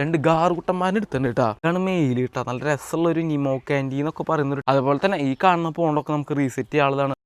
രണ്ട് ഗാറുകുട്ടന്മാരെ എടുത്തിട്ടുണ്ട് കേട്ടോ. ഇതാണ് മെയിൽ കേട്ടോ നല്ല രസമുള്ള ഒരു നിമോ ക്യാൻഡി എന്നൊക്കെ പറയുന്നത് അതുപോലെ തന്നെ ഈ കാണുന്ന പോണ്ടൊക്കെ നമുക്ക് റീസെറ്റ് ചെയ്യാനുള്ളതാണ്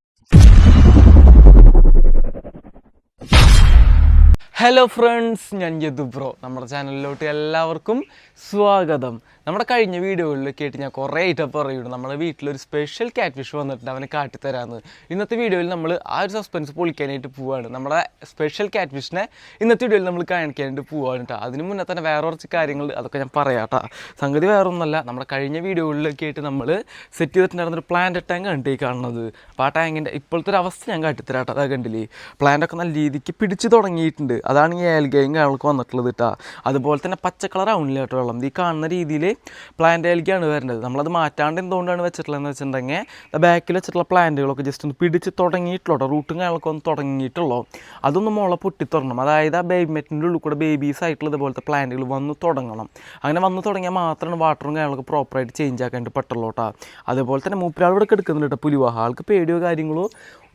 ഹലോ ഫ്രണ്ട്സ് ഞാൻ യദു ബ്രോ നമ്മുടെ ചാനലിലോട്ട് എല്ലാവർക്കും സ്വാഗതം. നമ്മുടെ കഴിഞ്ഞ വീഡിയോകളിൽ കേട്ട് ഞാൻ കുറേ ഐറ്റം പറയുന്നു നമ്മുടെ വീട്ടിലൊരു സ്പെഷ്യൽ ക്യാറ്റ് ഫിഷ് വന്നിട്ടുണ്ട് അവനെ കാട്ടിത്തരാമെന്ന് ഇന്നത്തെ വീഡിയോയിൽ നമ്മൾ ആ ഒരു സസ്പെൻസ് പൊളിക്കാനായിട്ട് പോവാണ്. നമ്മുടെ സ്പെഷ്യൽ ക്യാറ്റ് ഫിഷിനെ ഇന്നത്തെ വീഡിയോയിൽ നമ്മൾ കാണിക്കാനായിട്ട് പോവാണ് കേട്ടോ അതിന് മുന്നേ തന്നെ വേറെ കുറച്ച് കാര്യങ്ങൾ അതൊക്കെ ഞാൻ പറയാം കേട്ടോ സംഗതി വേറെ ഒന്നുമല്ല നമ്മുടെ കഴിഞ്ഞ വീഡിയോകളിലൊക്കെ ആയിട്ട് നമ്മൾ സെറ്റ് ചെയ്തിട്ടുണ്ടായിരുന്ന ഒരു പ്ലാന്റ് ടാങ്ക് ആണ് ഈ കാണുന്നത്. അപ്പോൾ ആ ടാങ്കിന്റെ ഇപ്പോഴത്തെ ഒരു അവസ്ഥ ഞാൻ കാട്ടിത്തരാം കേട്ടോ അതാ കണ്ടില്ലേ? പ്ലാന്റൊക്കെ നല്ല രീതിക്ക് പിടിച്ച് തുടങ്ങിയിട്ടുണ്ട്. അതാണ് ഈ ഏൽഗയും കാണുകൾക്ക് വന്നിട്ടുള്ളത് കേട്ടോ അതുപോലെ തന്നെ പച്ച കളർ ആവണില്ല കേട്ടോ വെള്ളം. ഈ കാണുന്ന രീതിയിൽ പ്ലാന്റ് വരേണ്ടത്. നമ്മളത് മാറ്റാണ്ട് എന്തുകൊണ്ടാണ് വെച്ചിട്ടുള്ളതെന്ന് വെച്ചിട്ടുണ്ടെങ്കിൽ ബാക്കിൽ വെച്ചിട്ടുള്ള പ്ലാന്റുകളൊക്കെ ജസ്റ്റ് ഒന്ന് പിടിച്ച് തുടങ്ങിയിട്ടുള്ളൂ റൂട്ടും കാര്യങ്ങളൊക്കെ ഒന്ന് തുടങ്ങിയിട്ടുള്ളൂ. അതൊന്ന് മുള പൊട്ടി തുടങ്ങണം അതായത് ആ ബേബി മെറ്റിന്റെ ഉള്ളിൽ കൂടെ ബേബീസ് ആയിട്ടുള്ള ഇതുപോലത്തെ പ്ലാന്റുകൾ വന്ന് തുടങ്ങണം. അങ്ങനെ വന്ന് തുടങ്ങിയാൽ മാത്രമാണ് വാട്ടറും കാര്യങ്ങളൊക്കെ പ്രോപ്പറായിട്ട് ചേഞ്ച് ആക്കാണ്ട് പറ്റുള്ളൂ കേട്ടോ. അതുപോലെ തന്നെ മൂപ്പരാൾ ഇവിടെ എടുക്കുന്നുണ്ട് കേട്ടോ പുലിവാഹ ആൾക്ക് പേടിയോ കാര്യങ്ങളോ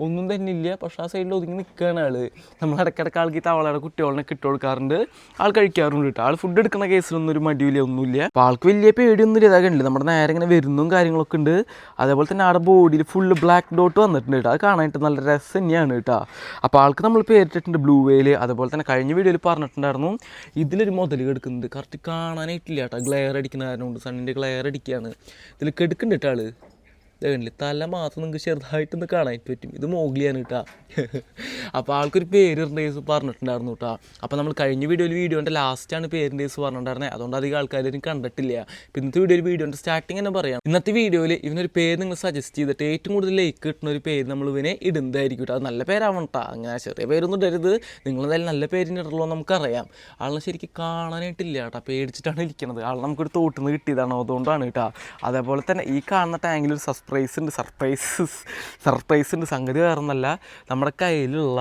ഒന്നും തന്നെ ഇല്ല. പക്ഷേ ആ സൈഡിൽ ഒതുങ്ങി നിൽക്കുകയാണ് ആൾ നമ്മൾ ഇടയ്ക്കിടയ്ക്ക് ആൾക്ക് ഈ തവളയുടെ കുട്ടികളെ കിട്ടി കൊടുക്കാറുണ്ട് ആൾ കഴിക്കാറുണ്ട് കേട്ടോ. ആൾ ഫുഡ് എടുക്കുന്ന കേസിലൊന്നും ഒരു മടിയില്ല ഒന്നുമില്ല. അപ്പോൾ ആൾക്ക് വലിയ പേടിയൊന്നും ഇല്ല കണ്ടില്ല? നമ്മുടെ നേരെ ഇങ്ങനെ വരുന്നതും കാര്യങ്ങളൊക്കെ ഉണ്ട്. അതേപോലെ തന്നെ ആടെ ബോഡിയിൽ ഫുള്ള് ബ്ലാക്ക് ഡോട്ട് വന്നിട്ടുണ്ട് കേട്ടോ. അത് കാണാനായിട്ട് നല്ല രസം തന്നെയാണ് കേട്ടോ. അപ്പോൾ ആൾക്ക് നമ്മൾ പേരിട്ടിട്ടുണ്ട് ബ്ലൂ വെയിൽ അതുപോലെ തന്നെ കഴിഞ്ഞ വീഡിയോയിൽ പറഞ്ഞിട്ടുണ്ടായിരുന്നു. ഇതിലൊരു മുതൽ കെടുക്കുന്നുണ്ട്. കറക്റ്റ് കാണാനായിട്ടില്ല കേട്ടോ. ഗ്ലെയർ അടിക്കുന്ന കാരണം കൊണ്ട്. സണ്ണിന്റെ ഗ്ലെയർ അടിക്കുകയാണ് ഇതിൽ കെടുക്കുന്നുണ്ട് കേട്ടോ ആൾ. ഇതല്ലേ തല മാത്രം നിങ്ങൾക്ക് ചെറുതായിട്ടൊന്ന് കാണാൻ പറ്റും. ഇത് മോഗ്ലിയാണ് കേട്ടാ. അപ്പോൾ ആൾക്കൊരു പേരിന്റെ കേസ് പറഞ്ഞിട്ടുണ്ടായിരുന്നു കേട്ടോ. അപ്പോൾ നമ്മൾ കഴിഞ്ഞ വീഡിയോയിൽ വീഡിയോന്റെ ലാസ്റ്റാണ് പേരിന്റെ കേസ് പറഞ്ഞിട്ടുണ്ടായിരുന്നത് അതുകൊണ്ട് അധികം ആൾക്കാരും കണ്ടിട്ടില്ല. പിന്നെ ഇന്നത്തെ വീഡിയോയിൽ വീഡിയോന്റെ സ്റ്റാർട്ടിങ് തന്നെ പറയാം. ഇന്നത്തെ വീഡിയോയിൽ ഇവനൊരു പേര് നിങ്ങൾ സജസ്റ്റ് ചെയ്തിട്ട് ഏറ്റവും കൂടുതൽ ലൈക്ക് കിട്ടുന്ന ഒരു പേര് നമ്മൾ ഇവനെ ഇടുന്നതായിരിക്കും കേട്ടോ. അത് നല്ല പേരാവണം കേട്ടോ. അങ്ങനെ ചെറിയ പേരൊന്നും ഇടരുത്. നിങ്ങളെന്തായാലും നല്ല പേരിന് ഇടല്ലോ നമുക്കറിയാം. ആളിനെ ശരിക്കും കാണാനായിട്ടില്ല കേട്ടോ. പേടിച്ചിട്ടാണ് ഇരിക്കുന്നത് ആൾ നമുക്കൊരു തോട്ടിൽ നിന്ന് കിട്ടിയതാണ്? അതുകൊണ്ടാണ് കേട്ടോ. അതേപോലെ തന്നെ ഈ കാണുന്ന ടാങ്കിൽ ഒരു സർപ്രൈസ് ഉണ്ട് സർപ്രൈസസ് സർപ്രൈസിന്റെ സംഗതി വേറെന്നല്ല. നമ്മുടെ കയ്യിലുള്ള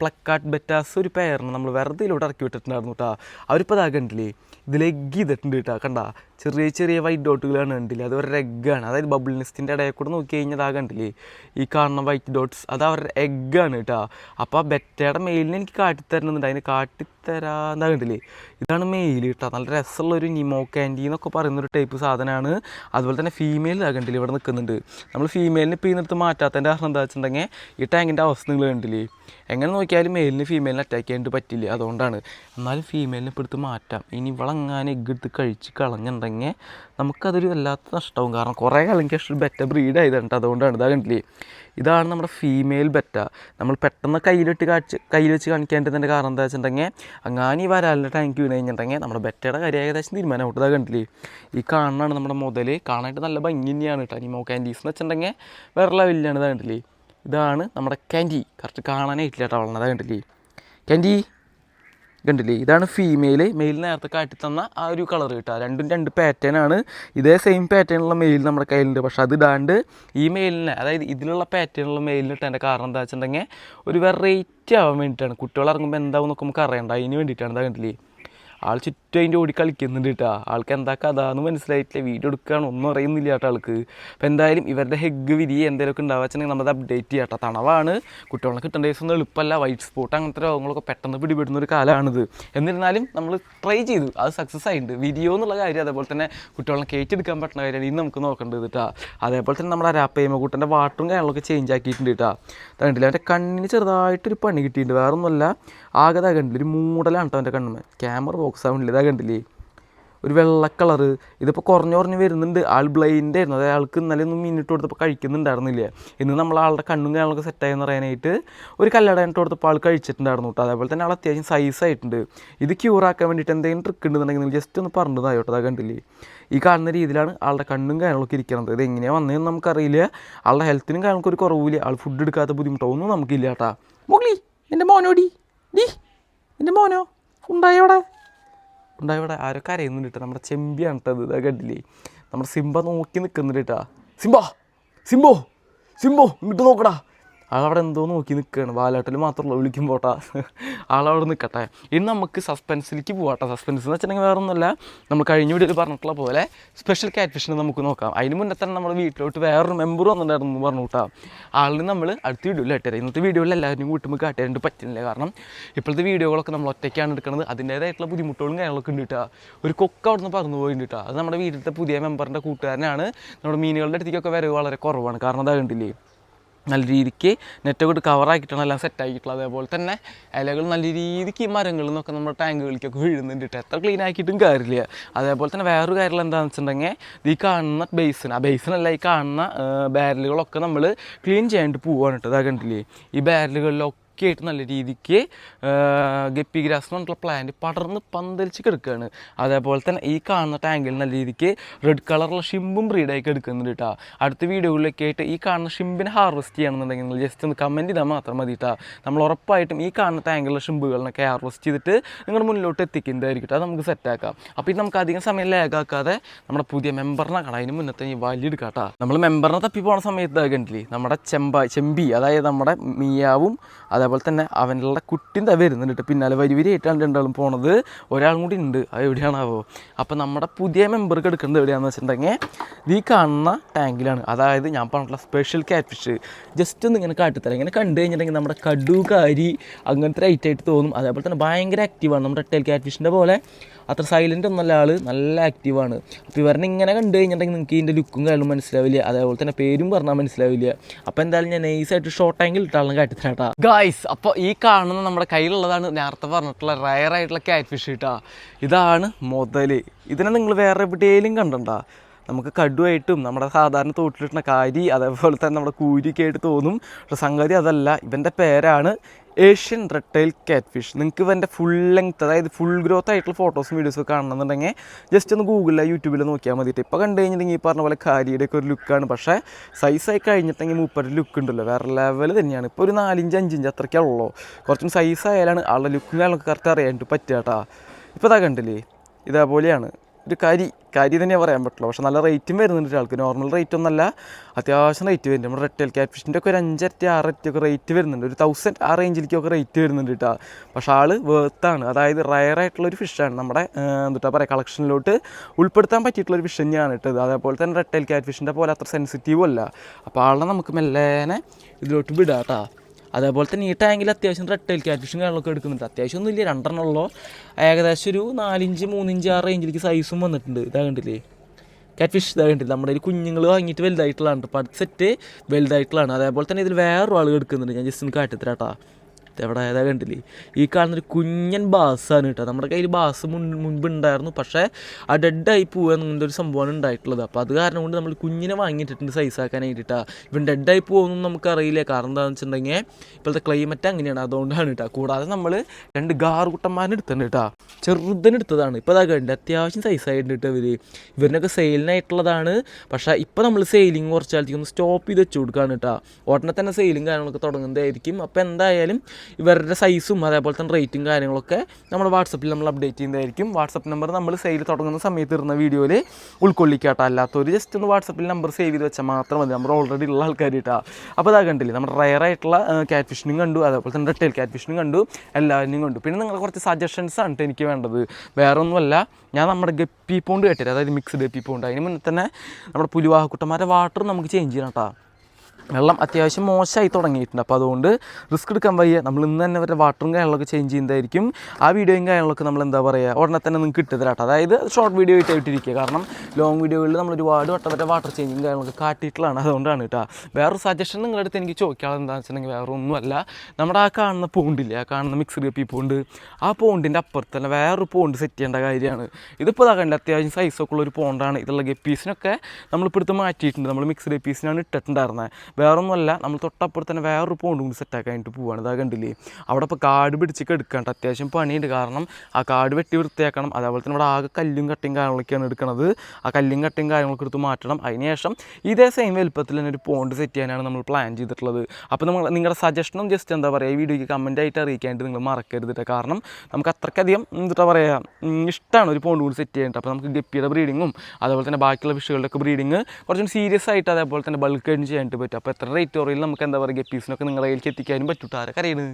പ്ലക്കാട്ട് ബെറ്റാസ് ഒരു പേരാണ് നമ്മൾ വെറുതെ ഇതിലൂടെ ഇറക്കി വിട്ടിട്ടുണ്ടായിരുന്നു കേട്ടോ അവരിപ്പോൾ ഇതാ കണ്ടില്ലേ? ഇതിൽ എഗ് ചെയ്തിട്ടുണ്ട് കേട്ടോ കണ്ട? ചെറിയ ചെറിയ വൈറ്റ് ഡോട്ടുകളാണ് കണ്ടില്ലേ? അത് അവരുടെ എഗ്ഗാണ് അതായത് ബബിൾ നെസ്റ്റിന്റെ ഇടയിൽ കൂടെ നോക്കി കഴിഞ്ഞാൽ ആ കണ്ടില്ലേ? ഈ കാണുന്ന വൈറ്റ് ഡോട്ട്സ് അത് അവരുടെ എഗ്ഗാണ് കേട്ടോ അപ്പോൾ ആ ബെറ്റയുടെ മെയിലിന് എനിക്ക് കാട്ടിത്തരുന്നുണ്ട്. അതിന് കാട്ടിത്തരാന്താ കണ്ടില്ലേ? ഇതാണ് മെയിൽ കേട്ടോ നല്ല രസമുള്ള ഒരു നിമോ ക്യാൻഡി എന്നൊക്കെ പറയുന്ന ഒരു ടൈപ്പ് സാധനമാണ്. അതുപോലെ തന്നെ ഫീമെയിൽ ഇതാ കണ്ടില്ലേ? ഇവിടെ നിൽക്കുന്നുണ്ട് നമ്മൾ ഫീമെയിലിന് ഇപ്പോൾ ഇതിനടുത്ത് മാറ്റാത്തതിന്റെ കാരണം എന്താ വെച്ചിട്ടുണ്ടെങ്കിൽ ഈ ടാങ്കിന്റെ അവസ്ഥ നിങ്ങൾ കണ്ടില്ലേ? എങ്ങനെ നോക്കിയാലും മെയിലിന് ഫീമെയിലിന് അറ്റാക്ക് ചെയ്യാണ്ട് പറ്റില്ല. അതുകൊണ്ടാണ്. എന്നാലും ഫീമെയിലിനെ ഇപ്പോൾ എടുത്ത് മാറ്റാം. ഇനി ഇവളെങ്ങാനും എഗ് എടുത്ത് കഴിച്ച് കളഞ്ഞിട്ടുണ്ടെങ്കിൽ നമുക്കതൊരു വല്ലാത്ത നഷ്ടമാവും കാരണം കുറേ ശേഷം ബെറ്റർ ബ്രീഡ് ആയതുണ്ട് അതുകൊണ്ടാണ്. ഇതാ കണ്ടില്ലേ? ഇതാണ് നമ്മുടെ ഫീമെയിൽ ബെറ്റ. നമ്മൾ പെട്ടെന്ന് കയ്യിലിട്ട് കാണിച്ച് കയ്യിൽ വെച്ച് കാണിക്കേണ്ടതിന്റെ കാരണം എന്താ വെച്ചിട്ടുണ്ടെങ്കിൽ അങ്ങനെ ഈ വരാലിന്റെ ടാങ്ക് വീണ് കഴിഞ്ഞിട്ടുണ്ടെങ്കിൽ നമ്മുടെ ബെറ്റയുടെ കാര്യം ഏകദേശം തീരുമാനം ഔട്ടതാ കണ്ടില്ലേ? ഈ കാണാണ് നമ്മുടെ മുതൽ കാണാനായിട്ട് നല്ല ഭംഗി തന്നെയാണ് കേട്ടോ. അനിമോ ക്യാൻഡീസ് എന്ന് വെച്ചിട്ടുണ്ടെങ്കിൽ വേറെ ലെവലിലാണ് ഇതാ കണ്ടില്ലേ? ഇതാണ് നമ്മുടെ ക്യാൻഡി കറക്റ്റ് കാണാനായിട്ടില്ല കേട്ടോ വളർന്നത് കണ്ടില്ലേ? ക്യാൻഡി കണ്ടില്ലേ? ഇതാണ് ഫീമെയിൽ മെയിൽ നേരത്തെ കാട്ടിത്തന്ന ആ ഒരു കളർ കിട്ടുക രണ്ടും രണ്ട് പാറ്റേൺ ആണ്. ഇതേ സെയിം പാറ്റേണുള്ള മെയിൽ നമ്മുടെ കയ്യിലുണ്ട്. പക്ഷെ അത് ഇടാണ്ട് ഈ മെയിലിനെ അതായത് ഇതിലുള്ള പാറ്റേണുള്ള മെയിലിന് ഇട്ടതിന്റെ കാരണം എന്താ വെച്ചിട്ടുണ്ടെങ്കിൽ ഒരു വെറൈറ്റി ആവാൻ വേണ്ടിയിട്ടാണ്. കുട്ടികൾ ഇറങ്ങുമ്പോൾ എന്താവും നമുക്ക് അറിയണ്ട. അതിന് വേണ്ടിയിട്ടാണ്. ഇതാ കണ്ടില്ലേ? ആൾ ചുറ്റും അതിന്റെ ഓടി കളിക്കുന്നുണ്ട് കേട്ടോ ആൾക്ക് എന്താ കഥ എന്ന് മനസ്സിലായിട്ടില്ല. വീഡിയോ എടുക്കുകയാണ് ഒന്നും അറിയുന്നില്ല കേട്ടോ ആൾക്ക്. അപ്പോൾ എന്തായാലും ഇവരുടെ ഹെഗ് വിരി എന്തെങ്കിലുമൊക്കെ ഉണ്ടാവുക നമ്മൾ അപ്ഡേറ്റ് ചെയ്യാം കേട്ടോ തണവാണ്. കുട്ടികളെ കിട്ടേണ്ട ദിവസം എളുപ്പമല്ല. വൈറ്റ് സ്പോട്ട് അങ്ങനത്തെ രോഗങ്ങളൊക്കെ പെട്ടെന്ന് പിടിപെടുന്ന ഒരു കാലമാണിത് എന്നിരുന്നാലും നമ്മൾ ട്രൈ ചെയ്തു. അത് സക്സസ് ആയിട്ടുണ്ട്. വീഡിയോ എന്നുള്ള കാര്യം അതേപോലെ തന്നെ കുട്ടികളെ കയറ്റെടുക്കാൻ പറ്റുന്ന കാര്യമാണ് ഇനി നമുക്ക് നോക്കേണ്ടത് കേട്ടോ അതേപോലെ തന്നെ നമ്മുടെ അരാപ്പയ്മക്കൂട്ടന്റെ വാട്ടറും കാര്യങ്ങളൊക്കെ ചേഞ്ച് ആക്കിയിട്ടുണ്ട് കേട്ടോ കണ്ടില്ല? അവന്റെ കണ്ണിന് ചെറുതായിട്ടൊരു പണി കിട്ടിയിട്ടുണ്ട്. വേറെ ഒന്നുമല്ല ആകെ ഇതാ കണ്ടില്ല ഒരു മൂടലാണ് കേട്ടോ അവന്റെ കണ്ണുമേ ക്യാമറ ബോക്സ് ആവുന്നില്ല ഇതാ കണ്ടില്ലേ? ഒരു വെള്ള കളറ് ഇതിപ്പോൾ കുറഞ്ഞു കുറഞ്ഞ് വരുന്നുണ്ട്. ആൾ ബ്ലൈൻഡ് ആയിരുന്നു. അതായത് ആൾക്ക് ഇന്നലെ ഒന്നും മിനിറ്റ് കൊടുത്തപ്പോൾ കഴിക്കുന്നുണ്ടായിരുന്നില്ല. ഇന്ന് നമ്മൾ ആളുടെ കണ്ണും കാര്യങ്ങളൊക്കെ സെറ്റായെന്ന് പറയാനായിട്ട് ഒരു കല്ലടയിട്ട് കൊടുത്തപ്പോൾ ആൾ കഴിച്ചിട്ടുണ്ടായിരുന്നു കേട്ടോ അതേപോലെ തന്നെ ആൾ അത്യാവശ്യം സൈസ് ആയിട്ടുണ്ട്. ഇത് ക്യൂറാക്കാൻ വേണ്ടിയിട്ട് എന്തെങ്കിലും ട്രിക്ക് ഉണ്ടെന്നുണ്ടെങ്കിൽ ജസ്റ്റ് ഒന്ന് പറഞ്ഞതായോട്ടോ അതാ കണ്ടില്ലേ? ഈ കാണുന്ന രീതിയിലാണ് ആളുടെ കണ്ണും കാര്യങ്ങളൊക്കെ ഇരിക്കുന്നത്. ഇത് എങ്ങനെയാണ് വന്നതെന്ന് നമുക്കറിയില്ല. ആളുടെ ഹെൽത്തിനും കാര്യങ്ങൾക്കൊരു കുറവില്ല ആൾ ഫുഡ് എടുക്കാത്ത ബുദ്ധിമുട്ടോ ഒന്നും നമുക്കില്ല കേട്ടാ മുകളി എന്റെ മോനോടി? ഡി എന്റെ മോനോ? ഉണ്ടായോടെ ഉണ്ടായിവിടെ ആരോ കരയുന്നുണ്ട് കേട്ടോ. നമ്മുടെ ചെമ്പിയാണ് കേട്ടത് ഇതാ. കണ്ടില്ലേ? നമ്മുടെ സിംബ നോക്കി നിൽക്കുന്നുണ്ട് കേട്ടാ. സിംബ സിംബോ സിംബോ ഇങ്ങോട്ട് നോക്കടാ. ആളവിടെ എന്തോ നോക്കി നിൽക്കുകയാണ് ബാലാട്ടിൽ മാത്രമല്ല വിളിക്കും പോട്ടാ. ആളവിടെ നിൽക്കട്ടെ ഇനി നമുക്ക് സസ്പെൻസിലേക്ക് പോകട്ടെ സസ്പെൻസ് എന്ന് വെച്ചിട്ടുണ്ടെങ്കിൽ വേറെ ഒന്നുമല്ല നമ്മൾ കഴിഞ്ഞ വീഡിയോയിൽ പറഞ്ഞിട്ടുള്ള പോലെ സ്പെഷ്യൽ കാറ്റ്ഫിഷിനെ നമുക്ക് നോക്കാം. അതിന് മുന്നേ തന്നെ നമ്മുടെ വീട്ടിലോട്ട് വേറൊരു മെമ്പർ വന്നിട്ടുണ്ടായിരുന്നു എന്ന് പറഞ്ഞു കേട്ടോ. ആളിന് നമ്മൾ അടുത്ത വീഡിയോയിൽ ഇട്ടുതരാം ഇന്നത്തെ വീഡിയോയിൽ എല്ലാവരും കൂട്ടുമ്പോൾ കാട്ടാനായിട്ട് പറ്റുന്നില്ല. കാരണം ഇപ്പോഴത്തെ വീഡിയോകളൊക്കെ നമ്മൾ ഒറ്റയ്ക്കാണ് എടുക്കുന്നത് അതിന്റേതായിട്ടുള്ള ബുദ്ധിമുട്ടുകളും കാര്യങ്ങളൊക്കെ ഉണ്ട് കേട്ടോ. ഒരു കൊക്ക അവിടെ നിന്ന് പറന്നു പോയിട്ടുണ്ട് കേട്ടോ. അത് നമ്മുടെ വീട്ടിലത്തെ പുതിയ മെമ്പറിന്റെ കൂട്ടുകാരനാണ്. നമ്മുടെ മീനുകളുടെ അടുത്തേക്കൊക്കെ വരവ് വളരെ കുറവാണ്. കാരണം അതാ കണ്ടില്ലേ? നല്ല രീതിക്ക് നെറ്റൊക്കെ ഇട്ട് കവറാക്കിയിട്ടാണ് എല്ലാം സെറ്റ് ആക്കിയിട്ടുള്ളത്. അതേപോലെ തന്നെ ഇലകൾ നല്ല രീതിക്ക് മരങ്ങളിൽ നിന്നൊക്കെ നമ്മുടെ ടാങ്കുകളിലേക്കൊക്കെ വീഴുന്നുണ്ട് കേട്ടോ എത്ര ക്ലീൻ ആക്കിയിട്ടും കാര്യമില്ല. അതേപോലെ തന്നെ വേറൊരു കാര്യം എന്താണെന്ന് വെച്ചിട്ടുണ്ടെങ്കിൽ ഈ കാണുന്ന ബേസിൻ ആ ബേസിനല്ല ഈ കാണുന്ന ബാരലുകളൊക്കെ നമ്മൾ ക്ലീൻ ചെയ്യാണ്ട് പോവാണ് കേട്ടോ അതാ കണ്ടില്ലേ? ഈ ബാരലുകളിലൊക്കെ ആയിട്ട് നല്ല രീതിക്ക് ഗപ്പി ഗ്രാസ് എന്ന് പറഞ്ഞിട്ടുള്ള പ്ലാന്റ് പടർന്ന് പന്തലിച്ച് കിടക്കുകയാണ് അതേപോലെ തന്നെ ഈ കാണുന്ന ടാങ്കിൽ നല്ല രീതിക്ക് റെഡ് കളറുള്ള ഷിമ്പും ബ്രീഡായി എടുക്കുന്നുണ്ട് കേട്ടോ അടുത്ത വീഡിയോകളിലൊക്കെ ആയിട്ട് ഈ കാണുന്ന ഷിമ്പിനെ ഹാർവെസ്റ്റ് ചെയ്യണമെന്നുണ്ടെങ്കിൽ നിങ്ങൾ ജസ്റ്റ് ഒന്ന് കമന്റ് ചെയ്താൽ മാത്രം മതി കേട്ടോ നമ്മൾ ഉറപ്പായിട്ടും ഈ കാണുന്ന ടാങ്കിലുള്ള ഷിമ്പുകളിനൊക്കെ ഹാർവെസ്റ്റ് ചെയ്തിട്ട് നിങ്ങളുടെ മുന്നിലോട്ട് എത്തിക്കുന്നതായിരിക്കും കേട്ടോ അത് നമുക്ക് സെറ്റാക്കാം അപ്പോൾ ഇത് നമുക്ക് അധികം സമയം ലാഗാക്കാതെ നമ്മുടെ പുതിയ മെമ്പറിനെ കാണാം അതിന് മുന്നത്തെ ഈ വലിയ നമ്മൾ മെമ്പറിനെ തപ്പി പോണ സമയത്ത് കണ്ടില്ലേ? നമ്മുടെ ചെമ്പ ചെമ്പി അതായത് നമ്മുടെ മിയാവും അതേപോലെ തന്നെ അവനുള്ള കുട്ടിന്റെ വരുന്നുണ്ട് കേട്ടോ പിന്നാലെ വരി വരിയായിട്ടാണ് രണ്ടാളും പോണത്. ഒരാളും കൂടി ഉണ്ട്. അത് എവിടെയാണാവോ? അപ്പോൾ നമ്മുടെ പുതിയ മെമ്പർക്ക് എടുക്കുന്നത് എവിടെയാണെന്ന് വെച്ചിട്ടുണ്ടെങ്കിൽ ഈ കാണുന്ന ടാങ്കിലാണ്. അതായത് ഞാൻ പറഞ്ഞിട്ടുള്ള സ്പെഷ്യൽ ക്യാറ്റ് ഫിഷ് ജസ്റ്റ് ഒന്ന് ഇങ്ങനെ കാട്ടിത്തരാം. ഇങ്ങനെ കണ്ടു കഴിഞ്ഞിട്ടുണ്ടെങ്കിൽ നമ്മുടെ കടുകാരി അങ്ങനത്തെ റൈറ്റ് ആയിട്ട് തോന്നും. അതേപോലെ തന്നെ ഭയങ്കര ആക്റ്റീവാണ് നമ്മുടെ ടെൽ ക്യാറ്റ് ഫിഷിന്റെ പോലെ അത്ര സൈലന്റ് ഒന്നല്ല ആൾ നല്ല ആക്റ്റീവാണ് അപ്പോൾ ഇവരെ ഇങ്ങനെ കണ്ടു കഴിഞ്ഞിട്ടുണ്ടെങ്കിൽ നിങ്ങൾക്ക് ഇതിന്റെ ലുക്കും കാര്യങ്ങളും മനസ്സിലാവില്ല. അതേപോലെ തന്നെ പേരും പറഞ്ഞാൽ മനസ്സിലാവില്ല. അപ്പോൾ എന്തായാലും ഞാൻ നൈസായിട്ട് ഷോർട്ട് ആംഗിൾ ഇട്ടാളും കാട്ടിത്തരാട്ടാ ഗായ്സ് അപ്പോൾ ഈ കാണുന്ന നമ്മുടെ കയ്യിലുള്ളതാണ് നേരത്തെ പറഞ്ഞിട്ടുള്ള റയർ ആയിട്ടുള്ള ക്യാറ്റ് ഫിഷ് കിട്ടുക ഇതാണ് മുതൽ ഇതിനെ നിങ്ങൾ വേറെ എവിടെയെങ്കിലും കണ്ടണ്ട നമുക്ക് കടുവായിട്ടും നമ്മുടെ സാധാരണ തോട്ടിലിട്ടുന്ന കാരി അതേപോലെ തന്നെ നമ്മുടെ കൂരിയൊക്കെ ആയിട്ട് തോന്നും. പക്ഷേ സംഗതി അതല്ല. ഇവന്റെ പേരാണ് ഏഷ്യൻ റെട്ടൈൽ കാറ്റ് ഫിഷ് നിങ്ങൾക്ക് ഇവന്റെ ഫുൾ ലെങ്ത് അതായത് ഫുൾ ഗ്രോത്ത് ആയിട്ടുള്ള ഫോട്ടോസും വീഡിയോസും കാണണമെന്നുണ്ടെങ്കിൽ ജസ്റ്റ് ഒന്ന് ഗൂഗിളിൽ യൂട്യൂബിൽ നോക്കിയാൽ മതി ഇപ്പോൾ കണ്ടു കഴിഞ്ഞിട്ടുണ്ടെങ്കിൽ ഈ പറഞ്ഞ പോലെ കാരിയുടെ ഒക്കെ ഒരു ലുക്കാണ് പക്ഷേ സൈസായി കഴിഞ്ഞിട്ടെങ്കിൽ മൂപ്പരുടെ ലുക്ക് ഉണ്ടല്ലോ. വേറെ ലെവൽ തന്നെയാണ്. ഇപ്പോൾ ഒരു നാലിഞ്ച് അഞ്ചിഞ്ച് അത്രയ്ക്കേ ഉള്ളൂ. കുറച്ചും സൈസ് ആയാലാണ് ആളുടെ ലുക്കും കാര്യങ്ങളൊക്കെ കറക്റ്റ് അറിയാനായിട്ട് പറ്റുക കേട്ടോ ഇപ്പോൾ ഇതാ കണ്ടില്ലേ? ഇതേപോലെയാണ്. ഒരു കരി കരി തന്നെ പറയാൻ പറ്റുള്ളൂ. പക്ഷേ നല്ല റേറ്റും വരുന്നുണ്ട് ഒരാൾക്ക്. നോർമൽ റേറ്റ് ഒന്നല്ല അത്യാവശ്യം റേറ്റ് വരുന്നുണ്ട്. നമ്മുടെ റെഡ് ക്യാറ്റ് ക്യാറ്റ്ഫിഷിന്റെ ഒക്കെ ഒരു അഞ്ചരട്ടി ആറരട്ടി ഒക്കെ റേറ്റ് വരുന്നുണ്ട്. ഒരു തൗസൻഡ് ആ റേഞ്ചിലേക്കൊക്കെ റേറ്റ് വരുന്നുണ്ട് കേട്ടോ. പക്ഷേ ആൾ വേർത്താണ് അതായത് റയർ ആയിട്ടുള്ള ഒരു ഫിഷാണ് നമ്മുടെ എന്താ പറയുക കളക്ഷനിലോട്ട് ഉൾപ്പെടുത്താൻ പറ്റിയിട്ടുള്ള ഒരു ഫിഷ് തന്നെയാണ് ഇട്ടത് അതേപോലെ തന്നെ റെഡ് ക്യാറ്റ് ക്യാറ്റ്ഫിഷിന്റെ പോലെ അത്ര സെൻസിറ്റീവും അല്ല. അപ്പോൾ ആളെ നമുക്ക് മെല്ലേനെ ഇതിലോട്ട് വിടാം കേട്ടോ. അതേപോലെ തന്നെ ഈ ടാങ്കിൽ അത്യാവശ്യം റെഡ് ടൈൽ ക്യാറ്റ്ഫിഷും കാര്യങ്ങളൊക്കെ എടുക്കുന്നുണ്ട്. അത്യാവശ്യം ഒന്നും ഇല്ല രണ്ടെണ്ണം ഉള്ളൂ? ഏകദേശം ഒരു നാലിഞ്ച് മൂന്നിഞ്ച് ആ റേഞ്ചിലേക്ക് സൈസും വന്നിട്ടുണ്ട്. ഇതാ കണ്ടില്ലേ? കാറ്റ്ഫിഷ് ഇതാ കണ്ടില്ല? നമ്മുടെ ഒരു കുഞ്ഞുങ്ങൾ വാങ്ങിയിട്ട് വലുതായിട്ടുള്ളതാണ്. അടുത്ത സെറ്റ് വലുതായിട്ടുള്ളതാണ്. അതേപോലെ തന്നെ ഇതിൽ വേറൊരു ആൾ എടുക്കുന്നുണ്ട്. ഞാൻ ജസ്റ്റ് ഒന്ന് കാട്ടിത്തരാട്ടാ. എവിടെ ഏതാ കണ്ടില്ലേ? ഈ കാണുന്നൊരു കുഞ്ഞൻ ബാസാണ് കേട്ടോ. നമ്മുടെ കയ്യിൽ ബാസ് മുൻ മുൻപ് ഉണ്ടായിരുന്നു പക്ഷേ ആ ഡെഡായി പോവുക എന്നുള്ള ഒരു സംഭവമാണ് ഉണ്ടായിട്ടുള്ളത്. അപ്പോൾ അത് കാരണം കൊണ്ട് നമ്മൾ കുഞ്ഞിനെ വാങ്ങിയിട്ടുണ്ട് സൈസ് ആക്കാനായിട്ടാ ഇവൻ ഡെഡായി പോകുമെന്നും നമുക്കറിയില്ല. കാരണം എന്താണെന്ന് വെച്ചിട്ടുണ്ടെങ്കിൽ ഇപ്പോഴത്തെ ക്ലൈമറ്റ് അങ്ങനെയാണ്. അതുകൊണ്ടാണ് കേട്ടോ. കൂടാതെ നമ്മൾ രണ്ട് ഗാറുകുട്ടന്മാരെ എടുത്തിട്ടുണ്ട് കേട്ടോ. ചെറുതിന് എടുത്തതാണ്. ഇപ്പോൾ അതാ കണ്ട് അത്യാവശ്യം സൈസ് ആയിട്ട് കേട്ടോ ഇവർ ഇവരിനൊക്കെ സെയിലിനായിട്ടുള്ളതാണ് പക്ഷേ ഇപ്പോൾ നമ്മൾ സെയിലിംഗ് കുറച്ചാലത്തേക്ക് ഒന്ന് സ്റ്റോപ്പ് ചെയ്ത് വെച്ച് കൊടുക്കുകയാണ് കേട്ടോ. ഉടനെ തന്നെ സെയിലും കാര്യങ്ങളൊക്കെ തുടങ്ങുന്നതായിരിക്കും. അപ്പോൾ എന്തായാലും ഇവരുടെ സൈസും അതേപോലെ തന്നെ റേറ്റും കാര്യങ്ങളൊക്കെ നമ്മൾ വാട്സപ്പിൽ നമ്മൾ അപ്ഡേറ്റ് ചെയ്യുന്നതായിരിക്കും. വാട്സപ്പ് നമ്പർ നമ്മൾ സെയിൽ തുടങ്ങുന്ന സമയത്ത് ഇരുന്ന വീഡിയോയിൽ ഉൾക്കൊള്ളിക്കാട്ടോ. അല്ലാത്തൊരു ജസ്റ്റ് ഒന്ന് വാട്സപ്പിൽ നമ്പർ സേവ് ചെയ്ത് വെച്ചാൽ മാത്രം മതി. നമ്മൾ ഓൾറെഡി ഉള്ള ആൾക്കാർ കേട്ടോ അപ്പോൾ അതാ കണ്ടില്ലേ നമ്മുടെ റയർ ആയിട്ടുള്ള ക്യാറ്റ് ഫിഷിനും കണ്ടു. അതേപോലെ തന്നെ റിട്ടേൽ ക്യാറ്റ് ഫിഷിനും കണ്ടു. എല്ലാവരും കണ്ടു. പിന്നെ നിങ്ങൾ കുറച്ച് സജഷൻസ് ആണ് എനിക്ക് വേണ്ടത്. വേറെ ഒന്നുമല്ല ഞാൻ നമ്മുടെ ഗപ്പി പോണ്ട് കേട്ടില്ല? അതായത് മിക്സ്ഡ് ഗപ്പി പോണ്ട് അതിന് മുന്നേ തന്നെ നമ്മുടെ പുലിവാഹക്കുട്ടന്മാരുടെ വാട്ടർ നമുക്ക് ചേഞ്ച് ചെയ്യണം കേട്ടോ വെള്ളം അത്യാവശ്യം മോശമായി തുടങ്ങിയിട്ടുണ്ട്. അപ്പോൾ അതുകൊണ്ട് റിസ്ക് എടുക്കാൻ വയ്യ. നമ്മൾ ഇന്ന് തന്നെ അവരുടെ വാട്ടറും കാര്യങ്ങളൊക്കെ ചേഞ്ച് ചെയ്യുന്നതായിരിക്കും. ആ വീഡിയോയും കാര്യങ്ങളൊക്കെ നമ്മൾ എന്താ പറയുക ഉടനെ തന്നെ നിങ്ങൾക്ക് ഇട്ടുതരാട്ടോ അതായത് ഷോർട്ട് വീഡിയോ ആയിട്ട് ഇട്ടിരിക്കുക. കാരണം ലോങ് വീഡിയോകളിൽ നമ്മൾ ഒരുപാട് വട്ടം വരെ വാട്ടർ ചേഞ്ചും കാര്യങ്ങളൊക്കെ കാട്ടിയിട്ടുള്ളതാണ്. അതുകൊണ്ടാണ് കേട്ടോ. വേറൊരു സജഷൻ നിങ്ങളുടെ അടുത്ത് എനിക്ക് ചോദിക്കാതെ എന്താണെന്ന് വെച്ചിട്ടുണ്ടെങ്കിൽ വേറെ ഒന്നുമല്ല നമ്മുടെ ആ കാണുന്ന പോണ്ടില്ലേ ആ കാണുന്ന മിക്സഡ് കപ്പി പോണ്ട് ആ പോണ്ടിന്റെ അപ്പുറത്ത് തന്നെ വേറൊരു പോണ്ട് സെറ്റ് ചെയ്യേണ്ട കാര്യമാണ്. ഇതിപ്പോൾ കണ്ടില്ല അത്യാവശ്യം സൈസൊക്കെ ഉള്ള ഒരു പോണ്ടാണ് ഇതുള്ള ഗപ്പീസിനൊക്കെ നമ്മളിപ്പോൾ എടുത്ത് മാറ്റിയിട്ടുണ്ട്. നമ്മൾ മിക്സ്ഡ് ഗപ്പീസിനാണ് ഇട്ടിട്ടുണ്ടായിരുന്നത് വേറൊന്നുമല്ല നമ്മൾ തൊട്ടപ്പുറത്ത് തന്നെ വേറൊരു പോണ്ട് കൂടി കഴിഞ്ഞിട്ട് പോവാണ്. ഇതാ കണ്ടില്ലേ? അവിടെ ഇപ്പോൾ കാട് പിടിച്ചൊക്കെ എടുക്കാണ്ട് അത്യാവശ്യം പണിയുണ്ട്. കാരണം ആ കാട് വെട്ടി വൃത്തിയാക്കണം. അതേപോലെ തന്നെ ഇവിടെ ആകെ കല്ലും കട്ടയും കാര്യങ്ങളൊക്കെയാണ് എടുക്കുന്നത് ആ കല്ലും കട്ടയും കാര്യങ്ങളൊക്കെ എടുത്ത് മാറ്റണം. അതിനുശേഷം ഇതേ സെയിം വലുപ്പത്തിൽ തന്നെ ഒരു പോണ്ട് സെറ്റ് ചെയ്യാനാണ് നമ്മൾ പ്ലാൻ ചെയ്തിട്ടുള്ളത്. അപ്പോൾ നമ്മൾ നിങ്ങളുടെ സജഷനും ജസ്റ്റ് എന്താ പറയുക ഈ വീഡിയോയ്ക്ക് കമന്റ് ആയിട്ട് അറിയിക്കാനായിട്ട് നിങ്ങൾ മറക്കരുത്. കാരണം നമുക്ക് അത്രയ്ക്കധികം എന്താ പറയുക ഇഷ്ടമാണ് ഒരു പോണ്ട് കൂടി സെറ്റ് ചെയ്യാനായിട്ട്. അപ്പോൾ നമുക്ക് ഗപ്പിയുടെ ബ്രീഡിങ്ങും അതേപോലെ തന്നെ ബാക്കിയുള്ള ഫിഷുകളുടെ ഒക്കെ ബ്രീഡിങ് കുറച്ചും സീരിയസ് ആയിട്ട് അതേപോലെ തന്നെ ബൾക്ക് ചെയ്യാനായിട്ട് പറ്റും. അപ്പോൾ എത്ര റേറ്റ് കുറയിൽ നമുക്ക് എന്താ പറയുക? പീസിനൊക്കെ നിങ്ങളുടെ കയ്യിലേക്ക് എത്തിക്കാനും പറ്റൂട്ടാരൊക്കെ അറിയണത്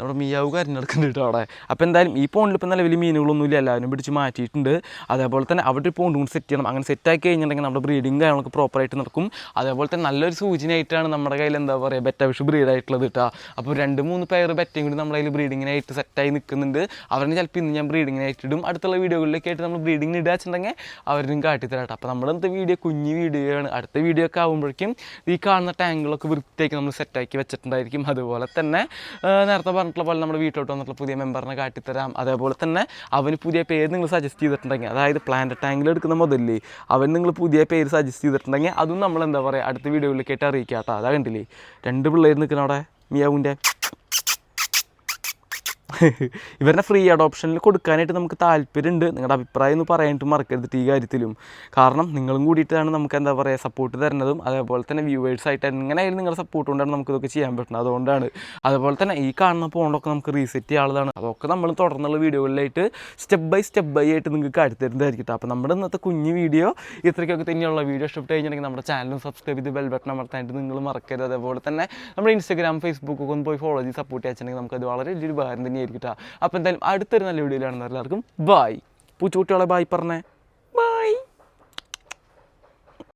നമ്മുടെ മിയാവ് കരഞ്ഞെടുക്കുന്നുണ്ട് കേട്ടോ അവിടെ. അപ്പോൾ എന്തായാലും ഈ പോണ്ടിൽ ഇപ്പോൾ നല്ല വലിയ മീനുകളൊന്നുമില്ല എല്ലാവരും പിടിച്ച് മാറ്റിയിട്ടുണ്ട്. അതേപോലെ തന്നെ അവിടെ പോണ്ട് കൂടി സെറ്റ് ചെയ്യണം. അങ്ങനെ സെറ്റ് ആക്കി കഴിഞ്ഞിട്ടുണ്ടെങ്കിൽ നമ്മുടെ ബ്രീഡിങ് കാര്യങ്ങളൊക്കെ പ്രോപ്പറായിട്ട് നടക്കും. അതേപോലെ തന്നെ നല്ലൊരു സൂചനയായിട്ടാണ് നമ്മുടെ കയ്യിൽ എന്താ പറയുക ബെറ്റ ബ്രീഡ് ബ്രീഡായിട്ടുള്ളത് കേട്ടോ. അപ്പോൾ രണ്ട് മൂന്ന് പേർ ബെറ്റയും കൂടി നമ്മുടെ കയ്യിൽ ബ്രീഡിങ്ങിനായിട്ട് സെറ്റായി നിൽക്കുന്നുണ്ട്. അവരെ ചിലപ്പോൾ ഇന്ന് ഞാൻ ബ്രീഡിങ്ങിനായിട്ട് ഇടും. അടുത്തുള്ള വീഡിയോകളിലൊക്കെ ആയിട്ട് നമ്മൾ ബ്രീഡിങ്ങിന് ഇടുക വെച്ചിട്ടുണ്ടെങ്കിൽ അവരും കാട്ടിത്തരാം കേട്ടോ. അപ്പോൾ നമ്മുടെ ഇന്നത്തെ വീഡിയോ കുഞ്ഞു വീഡിയോ ആണ്. അടുത്ത വീഡിയോ ഒക്കെ ആകുമ്പോഴേക്കും ഈ കാണുന്ന ടാങ്കുകളൊക്കെ വൃത്തിയാക്കി നമ്മൾ സെറ്റാക്കി വെച്ചിട്ടുണ്ടായിരിക്കും. അതുപോലെ തന്നെ നേരത്തെ നേരത്തെ പറഞ്ഞിട്ടുള്ള പോലെ നമ്മുടെ വീട്ടിലോട്ട് വന്നിട്ടുള്ള പുതിയ മെമ്പറിനെ കാട്ടിത്തരാം. അതേപോലെ തന്നെ അവന് പുതിയ പേര് നിങ്ങൾ സജസ്റ്റ് ചെയ്തിട്ടുണ്ടെങ്കിൽ അതായത് പ്ലാന്റ് ടാങ്കിൽ എടുക്കുന്ന മുതലേ അവൻ നിങ്ങൾ പുതിയ പേര് സജസ്റ്റ് ചെയ്തിട്ടുണ്ടെങ്കിൽ അതും നമ്മൾ എന്താ പറയുക അടുത്ത വീഡിയോയിൽ കേട്ട് അറിയിക്കാം കേട്ടോ അതാ കണ്ടില്ലേ? രണ്ട് പിള്ളേർ നിൽക്കുന്ന അവിടെ മിയാവിന്റെ ഇവരുടെ ഫ്രീ അഡോപ്ഷനിൽ കൊടുക്കാനായിട്ട് നമുക്ക് താല്പര്യമുണ്ട്. നിങ്ങളുടെ അഭിപ്രായം എന്ന് പറയാനായിട്ട് മറക്കരുത് ഈ കാര്യത്തിലും. കാരണം നിങ്ങളും കൂടിയിട്ടാണ് നമുക്ക് എന്താ പറയുക സപ്പോർട്ട് തരുന്നതും അതേപോലെ തന്നെ വ്യൂവേഴ്സ് ആയിട്ട് എങ്ങനെയായാലും നിങ്ങളുടെ സപ്പോർട്ട് കൊണ്ടാണ് നമുക്കിതൊക്കെ ചെയ്യാൻ പറ്റുന്നത്. അതുകൊണ്ടാണ്. അതുപോലെ തന്നെ ഈ കാണുന്ന പോണ്ടൊക്കെ നമുക്ക് റീസെറ്റ് ചെയ്യാനുള്ളതാണ് അതൊക്കെ നമ്മൾ തുടർന്നുള്ള വീഡിയോകളിലായിട്ട് സ്റ്റെപ്പ് ബൈ സ്റ്റെപ്പ് ബൈ ആയിട്ട് നിങ്ങൾക്ക് കാട്ടിത്തരുന്നതായിരിക്കും കേട്ടോ അപ്പോൾ നമ്മുടെ ഇന്നത്തെ കുഞ്ഞു വീഡിയോ ഇത്രയ്ക്കൊക്കെ തന്നെയുള്ള. വീഡിയോ ഇഷ്ടപ്പെട്ട് കഴിഞ്ഞിട്ടുണ്ടെങ്കിൽ നമ്മുടെ ചാനലും സബ്സ്ക്രൈബ് ചെയ്ത് ബെൽ ബട്ടൺ അമർത്താനായിട്ട് നിങ്ങൾ മറക്കരുത്. അതേപോലെ തന്നെ നമ്മുടെ ഇൻസ്റ്റാഗ്രാം ഫേസ്ബുക്കൊക്കെ ഒന്ന് പോയി ഫോളോ ചെയ്ത് സപ്പോർട്ട് ചെയ്യാച്ചിട്ടുണ്ടെങ്കിൽ നമുക്ക് അത് വളരെ വലിയൊരു ഉപകാരം തന്നെയായിരിക്കും കേട്ടോ അപ്പോൾ എന്തായാലും അടുത്തൊരു നല്ല വീഡിയോയിലാണെന്ന് എല്ലാവർക്കും. ബായ് പൂച്ചുകുട്ടികളെ ബായ് പറഞ്ഞേ. ബായ്